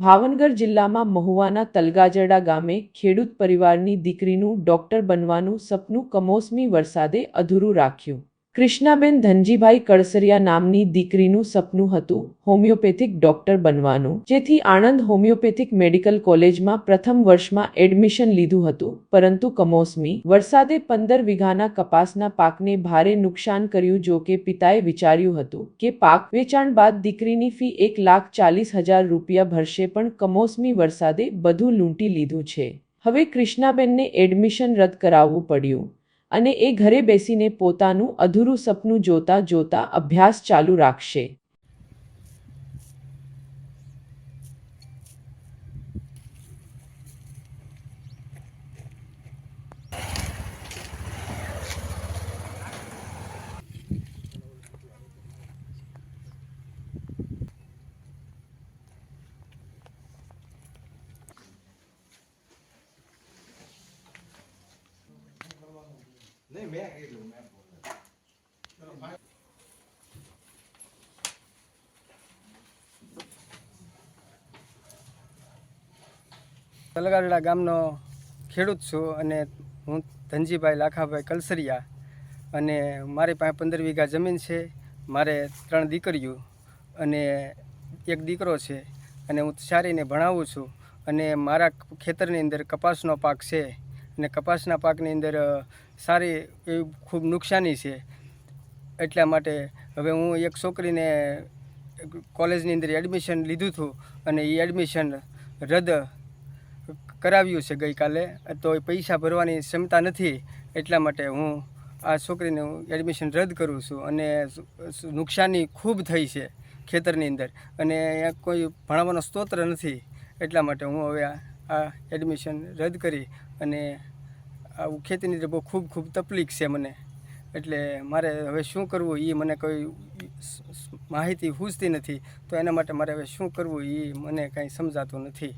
ભાવનગર જિલ્લામાં મહુવાના તલગાજરડા ગામે ખેડૂત પરિવારની દીકરીનું ડોક્ટર બનવાનું સપનું કમોસમી વરસાદે અધૂરું રાખ્યું. કૃષ્ણાબેન ધનજીભાઈ કળસરિયા નામની દીકરીનું સપનું હતું હોમિયોપેથિક ડોક્ટર બનવાનું, જેથી આણંદ હોમિયોપેથિક મેડિકલ કોલેજમાં પ્રથમ વર્ષમાં એડમિશન લીધું હતું. પરંતુ કમોસમી વરસાદે પંદર વીઘાના કપાસના પાકને ભારે નુકસાન કર્યું જો કે પિતાએ વિચાર્યું હતું કે પાક વેચાણ બાદ દીકરીની ફી એક લાખ ચાલીસ હજાર રૂપિયા ભરશે, પણ કમોસમી વરસાદે બધું લૂંટી લીધું છે. હવે કૃષ્ણાબેનને એડમિશન રદ કરાવવું પડ્યું. અને એ ઘરે બેસીને પોતાનું અધૂરું સપનું જોતા જોતા અભ્યાસ ચાલુ રાખશે. નહીં, મેં કીધું, મેં તલગારડા ગામનો ખેડૂત છું અને હું ધનજીભાઈ લાખાભાઈ કલસરિયા અને મારી પાસે પંદર વીઘા જમીન છે. મારે ત્રણ દીકરીઓ અને એક દીકરો છે અને હું સારીને ભણાવું છું અને મારા ખેતરની અંદર કપાસનો પાક છે. અને કપાસના પાકની અંદર સારી એવી ખૂબ નુકસાની છે. એટલા માટે હવે હું એક છોકરીને કોલેજની અંદર એડમિશન લીધું હતું અને એ એડમિશન રદ કરાવ્યું છે ગઈકાલે. તો એ પૈસા ભરવાની ક્ષમતા નથી, એટલા માટે હું આ છોકરીને એડમિશન રદ કરું છું અને નુકસાની ખૂબ થઈ છે ખેતરની અંદર. અને કોઈ ભણાવવાનો સ્તોત્ર નથી, એટલા માટે હું હવે આ આ એડમિશન રદ કરી અને આવું ખેતીની તો બહુ ખૂબ ખૂબ તકલીફ છે મને. એટલે મારે હવે શું કરવું એ મને કોઈ માહિતી સૂઝતી નથી. તો એના માટે મારે હવે શું કરવું એ મને કાંઈ સમજાતું નથી.